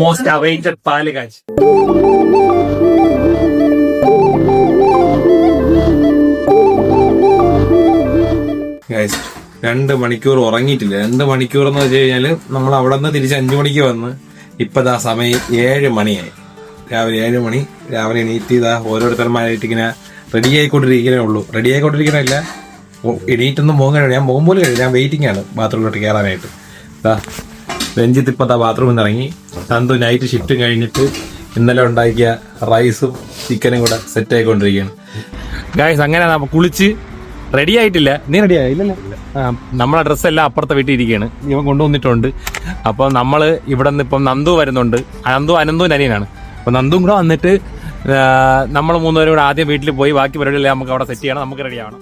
Most awaited പാൽ കാച്ച് രണ്ട് മണിക്കൂർ ഉറങ്ങിയിട്ടില്ല. രണ്ട് മണിക്കൂർ എന്ന് വെച്ച് കഴിഞ്ഞാൽ നമ്മൾ അവിടെ നിന്ന് തിരിച്ച് അഞ്ചു മണിക്ക് വന്ന് ഇപ്പതാ സമയം ഏഴ് മണിയായി. രാവിലെ ഏഴ് മണി രാവിലെ എണീറ്റ് ഇതാ ഓരോരുത്തന്മാരായിട്ട് ഇങ്ങനെ റെഡി ആയിക്കൊണ്ടിരിക്കണേ ഉള്ളൂ. റെഡി ആയിക്കൊണ്ടിരിക്കണല്ല എണീറ്റൊന്നും പോകാൻ കഴിയും ഞാൻ പോകുമ്പോൾ കഴിയും. ഞാൻ വെയിറ്റിംഗ് ആണ്. ബാത്റൂമിലോട്ട് കയറാനായിട്ട് ഇതാ രഞ്ജിത്ത് ഇപ്പം ബാത്റൂമിൽ നിന്ന് ഇറങ്ങി. നന്ദു നൈറ്റ് ഷിഫ്റ്റും കഴിഞ്ഞിട്ട് ഇന്നലെ ഉണ്ടാക്കിയ റൈസും ചിക്കനും കൂടെ സെറ്റ് ആയിക്കൊണ്ടിരിക്കുകയാണ്. ഗായ്സ് അങ്ങനെ കുളിച്ച് റെഡി ആയിട്ടില്ല. നീ റെഡി ആയില്ലല്ലോ നമ്മളെ ഡ്രസ്സെല്ലാം അപ്പുറത്തെ വീട്ടിൽ ഇരിക്കുകയാണ്. ഇവൻ കൊണ്ടുവന്നിട്ടുണ്ട്. അപ്പോൾ നമ്മൾ ഇവിടെ നിന്ന് ഇപ്പം നന്ദു വരുന്നുണ്ട്. നന്ദു അനന്തുവിന്റെ അനിയനാണ്. അപ്പോൾ നന്ദും കൂടെ വന്നിട്ട് നമ്മൾ മൂന്നുപേരും കൂടെ ആദ്യം വീട്ടിൽ പോയി ബാക്കി പരിപാടിയെല്ലാം നമുക്ക് അവിടെ സെറ്റ് ചെയ്യണം. നമുക്ക് റെഡി ആവണം.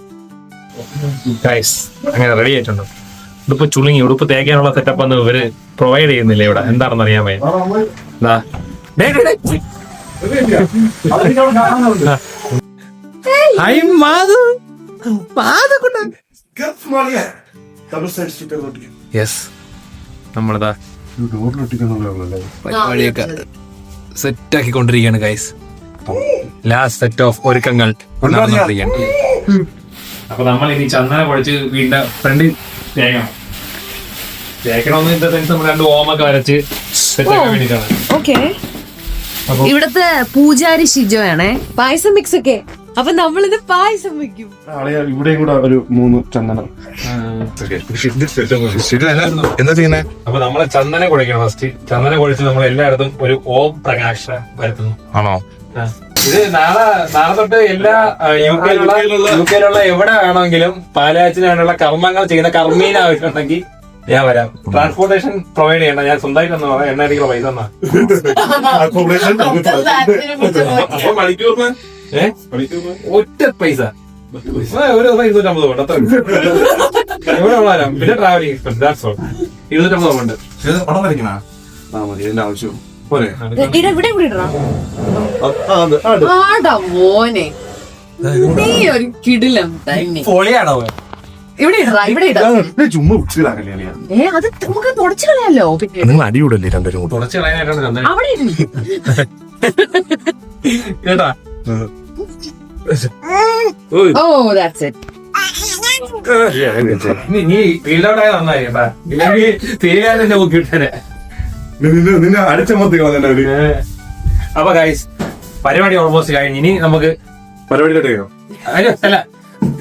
അങ്ങനെ റെഡി ആയിട്ടുണ്ട്. ഉടുപ്പ് ചുളുങ്ങി ഉടുപ്പ് തേക്കാനുള്ള സെറ്റപ്പ് ഒന്നും ഇവർ പ്രൊവൈഡ് ചെയ്യുന്നില്ല ഇവിടെ. എന്താണെന്ന് അറിയാൻ വയ്യ യെസ് നമ്മളിതാ പരിപാടിയൊക്കെ സെറ്റ് ആക്കിക്കൊണ്ടിരിക്കുകയാണ് ഗൈസ് ലാസ്റ്റ് സെറ്റ് ഓഫ് ഒരുക്കങ്ങൾ അപ്പൊ നമ്മൾ ഇനി ചന്ദന പൊളിച്ച് വീടിന്റെ ഫ്രണ്ടിൽ തേക്കണം തേക്കണമെന്ന് ഇന്നത്തെ സെൻസ് നമ്മൾ രണ്ട് ഓമൊക്കെ വരച്ച് സെറ്റ് ആക്കാൻ വേണ്ടിയിട്ടാണ്. ഓക്കെ. ഇവിടത്തെ പൂജാരി ഷിജോ ആണേ പായസം മിക്സ് ഒക്കെ അപ്പൊ നമ്മളിത് പായസം വെക്കും. ഇവിടെയും കൂടെ ഒരു മൂന്ന് ചന്ദനം. എന്താ ചെയ്യുന്നേ? അപ്പൊ നമ്മളെ ചന്ദനം കുഴക്കണം ഫസ്റ്റ് ചന്ദനം കുഴിച്ച് നമ്മൾ എല്ലായിടത്തും ഒരു ഓം പ്രകാശ വരുത്തുന്നു. ആണോ. ഇത് നാളെ നാളെ തൊട്ട് എല്ലാ യു കെയിലുള്ള യു കെയിലുള്ള എവിടെ വേണമെങ്കിലും പാലാച്ചിന് വേണ്ടിയുള്ള കർമ്മങ്ങൾ ചെയ്യുന്ന കർമ്മീന ആവശ്യമുണ്ടെങ്കിൽ ഞാൻ വരാം. ട്രാൻസ്പോർട്ടേഷൻ പ്രൊവൈഡ് ചെയ്യണ്ട. ഞാൻ സ്വന്തമായിട്ടൊന്നും പറയാം. എണ്ണ അടിക്കുന്ന പൈസ തന്നാ. ഒറ്റ പൈസ. ഒരു ദിവസം ഇരുന്നൂറ്റമ്പത് പോകണ്ട അത്ര എവിടെ വളരാം പിന്നെ ട്രാവലിംഗ് എക്സ്പെൻസ് ദാറ്റ്സ് ഓൾ ഇരുന്നൂറ്റമ്പത് കൊണ്ട് പണം വരയ്ക്കണ? ആ മതി. എന്റെ ആവശ്യം പോരെ. ഇവിടെ ഇവിടെ ഇടണം. ആടാ മോനെ. നീ ഒരു കിടിലം തന്നെ. പൊളിയാണോ ഇവിടെ ഇടറാ ഇവിടെ ഇടാ. ചുമ്മാ. ഏ അത് നമുക്ക് തുടച്ചു കളയാലോ? പിന്നെ. നിങ്ങൾ അടികൂടല്ലേ രണ്ടുപേരും കൂടെ? തുടച്ച് കളയാനായിട്ടാണ് ചന്ദനം അവിടെ ഇടണം കേട്ടാ? ഓ ദാറ്റ്സ് ഇറ്റ് നീ നീ ഫീൽഡ് ഔട്ട് ആയ നന്നായി ബുക്ക് കിട്ടാനെ നിന്നെ നിന്നെ അടിച്ചമർത്തി ഒരു അപ്പൊ ഗൈസ് പരിപാടി ഓൾമോസ്റ്റ് കഴിഞ്ഞ്. ഇനി നമുക്ക് പരിപാടിയിലോട്ട് കേൾക്കാം അല്ല അല്ല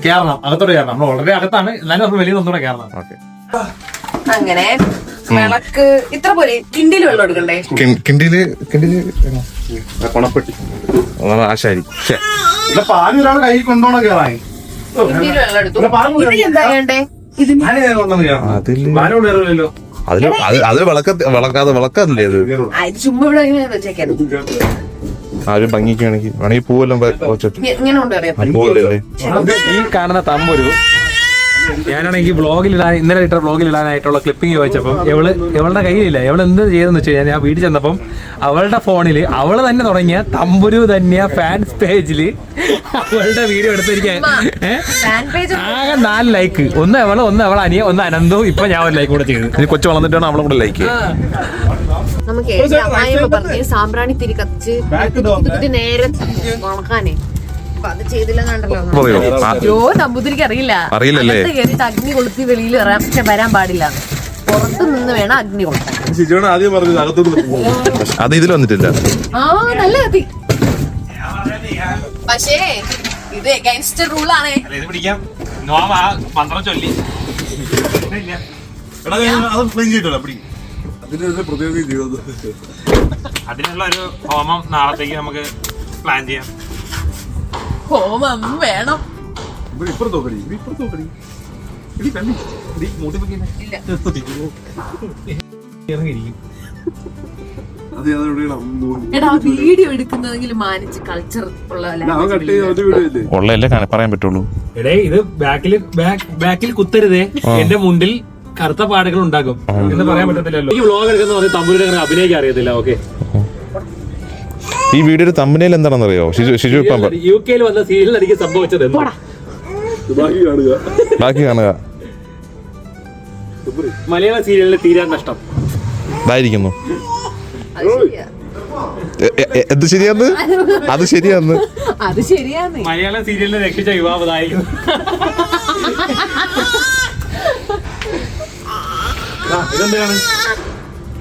കേറണം. അകത്തോട്ട് കയറണം നമ്മൾ വളരെ അകത്താണ്. എന്നാലും നമ്മൾ വലിയ ഒന്നുകൂടെ കയറണം ഓക്കെ. അങ്ങനെ വിളക്ക് ഇത്ര പോലെ കിണ്ടിയിൽ വെള്ളം എടുക്കണ്ടേ? കിണ്ടിയിൽ കിണ്ടിയിൽ പണപ്പെട്ടി അതാണ് ആശാരി. പാൽ ഒരാൾ കൈ കൊണ്ടോണം കേറായി കിണ്ടിയിൽ വെള്ളം എടുത്തു. ഇതിന് എന്താ വേണ്ടേ? ഇതിന് അതിൽ മാനോട് കയറില്ലല്ലോ അതിൽ അതിൽ വിളക്ക വിളക്കാതെ വിളക്കാതില്ലേ അത് ചുമ്മാ ഇവിടെ ഇങ്ങനെ വെച്ചേക്കാൻ ആരും ഭംഗിക്ക് വേണമെങ്കിൽ പൂവെല്ലാം വെച്ചിട്ട്. ഈ കാണുന്ന തമ്പൊരു ഞാനാണെങ്കിൽ ബ്ലോഗിൽ ഇടാൻ ഇന്നലെ ഇട്ട ബ്ലോഗിൽ ഇടാനായിട്ടുള്ള ക്ലിപ്പിംഗ് ചോദിച്ചപ്പം എവൾ എവളുടെ കയ്യിലില്ല. എവൾ എന്ത് ചെയ്തെന്ന് വെച്ച് കഴിഞ്ഞാൽ ഞാൻ വീട്ടിൽ ചെന്നപ്പം അവളുടെ ഫോണിൽ അവൾ തന്നെ തുടങ്ങിയ തമ്പുരു തന്നെ ഫാൻസ് പേജിൽ അവളുടെ വീഡിയോ എടുത്തിരിക്കാൻ ഫാൻ പേജ് ആകെ നാല് ലൈക്ക് ഒന്ന് അവൾ ഒന്ന് അവൾ അനിയ ഒന്ന് അനന്തു. ഇപ്പൊ ഞാൻ ഒരു ലൈക്ക് കൂടെ ചെയ്തു. ഇനി കൊച്ചു വളർന്നിട്ടാണ് അവളെ കൂടെ ലൈക്ക് നമുക്ക് സാമ്പ്രാണി തിരി കത്തിച്ച് നേരെ ഉണക്കാനേ. അയ്യോ നമ്പൂതിരിക്ക് അറിയില്ല. അറിയില്ലല്ലേ? അഗ്നി കൊളുത്തി വെളിയിൽ വരാൻ പാടില്ല. പുറത്ത് നിന്ന് വേണം അഗ്നി കൊളുത്താൻ. ആദ്യം പറഞ്ഞത് അത് ഇതിൽ വന്നിട്ടില്ല. ആ നല്ല കത്തി പക്ഷേ ഇത് ഗാങ്സ്റ്റർ റൂൾ ജീവിതം അതിനുള്ള ഒരു ഹോമം നാളത്തേക്ക് നമുക്ക് പ്ലാൻ ചെയ്യാം. ഹോമം വേണം. ഇവിടെ ഇപ്പുറത്ത് നോക്കടി ഇവിടെ ഇപ്പുറത്ത് നോക്കടി ഇടി കണ്ടി ഇടി വീഡിയോ എടുക്കുന്നതെങ്കിൽ മാനിച്ച് കൾച്ചർ ഉള്ളതല്ലേ പറയാൻ പറ്റുള്ളൂ. എടേ ഇത് ബാക്കിൽ ബാക്കിൽ കുത്തരുതേ. എന്റെ മുണ്ടിൽ കറുത്ത പാടുകൾ ഉണ്ടാക്കും എന്ന് പറയാൻ പറ്റത്തില്ലല്ലോ. ഈ വ്ലോഗ് എടുക്കുന്ന തമ്പൂരിനെ അഭിനയിക്കാൻ അറിയത്തില്ല ഓക്കെ ഈ വീഡിയോയുടെ തമ്പനയിൽ എന്താണെന്നറിയോ? ഷിജു ഷിജു ഇപ്പം. യു കെയിൽ വന്ന സീരിയൽ എനിക്ക് സംഭവിച്ചത് ബാക്കി കാണുക. ബാക്കി കാണുക. മലയാള സീരിയലിന് തീരാൻ നഷ്ടം. ഇതായിരിക്കുന്നു. എന്ത് ശരിയാന്ന്? അത് ശരിയാന്ന്. അത് ശരിയാന്ന്. മലയാള സീരിയലിനെ രക്ഷിച്ച യുവാവതായി ഇതെന്താണ്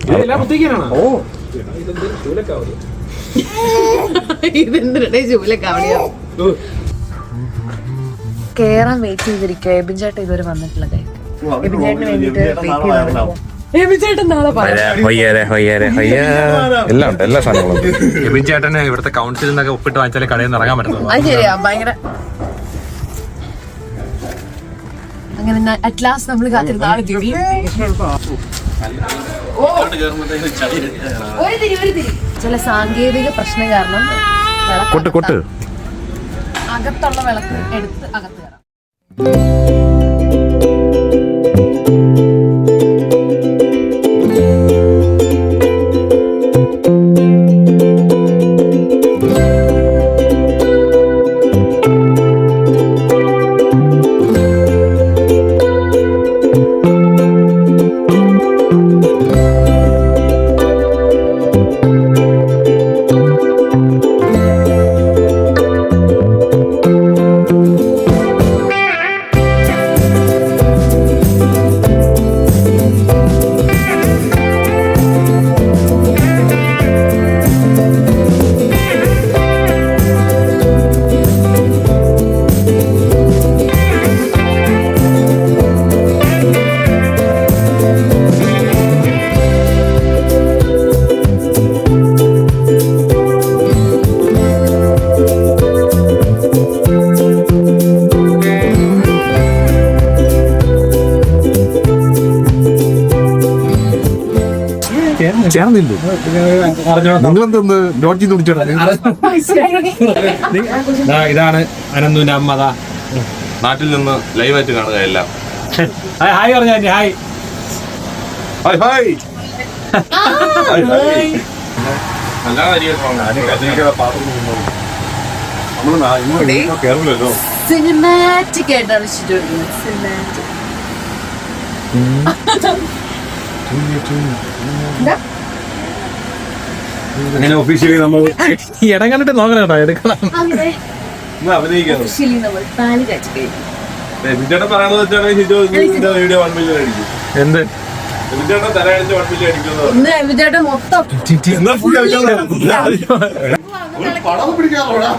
ഇതെല്ലാം മുത്തിക്കാനാണോ ഓ. ഇതെന്തിനെ? കേറാൻ വെയിറ്റ് ചെയ്തിരിക്കുക എബിൻ ചേട്ടൻ ഇതുവരെ വന്നിട്ടില്ല. എബിൻ ചേട്ടന് വേണ്ടിട്ട് വെയിറ്റ് എല്ലാം ഉണ്ട് എല്ലാ സാധനങ്ങളും എബിൻ ചേട്ടന് ഇവിടുത്തെ കൗൺസിലിൽ നിന്നൊക്കെ ഒപ്പിട്ട് വാങ്ങിച്ചാലേ കടയിൽ നിന്ന് ഇറങ്ങാൻ പറ്റുന്നു അത് ശരിയാ ഭയങ്കര. അങ്ങനെ അറ്റ് ലാസ്റ്റ് നമ്മൾ കാത്തിരുന്ന ആൾ തിരി ഒരു തിരി ഒരു തിരി. ചില സാങ്കേതിക പ്രശ്നം കാരണം കൊട്ട് കൊട്ട്. അകത്തുള്ള വിളക്ക് എടുത്ത് അകത്ത് കയറാം. ചേർന്നില്ലേ നിങ്ങളെന്തെന്ന്? ലോഡ്ജിൽ നിന്ന് വിളിച്ചോടാ ഇതാണ് അനന്തുവിന്റെ അമ്മ അതാ നാട്ടിൽ നിന്ന് ലൈവായിട്ട് കാണുക എല്ലാം. ഹായ് ഹായ് പറഞ്ഞാ ഹായ്. Hi hi. സിനിമാറ്റിക് ആയിട്ടാണ് സിനിമാറ്റിക്. അങ്ങനെ ഒഫീഷ്യലി നമ്മൾ ഈ ഇടം കണ്ടിട്ട് നോക്കണം കേട്ടോ എടുക്കണം. അങ്ങനെ അഭിനയിക്കുന്നു ഒഫീഷ്യലി നമ്മൾ താലി കാച്ചു കഴിഞ്ഞു ചേട്ടൻ പറയണത് വെച്ചാണെങ്കിൽ വീഡിയോ വൺ മില്യൺ അടിക്കും. എന്ത്? വൺ പടം പിടിക്കാറോടാ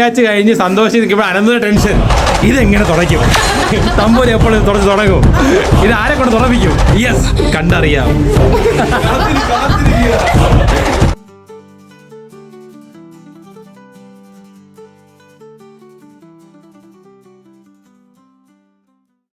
മാച്ച് കഴിഞ്ഞ്. സന്തോഷം നിൽക്കുമ്പോൾ അനന്ത ടെൻഷൻ. ഇതെങ്ങനെ തുടയ്ക്കും? തമ്പൂര് എപ്പോഴും തുടച്ച് തുടങ്ങും. ഇത് ആരെ കൊണ്ട് തുറപ്പിക്കും യെസ് കണ്ടറിയാം.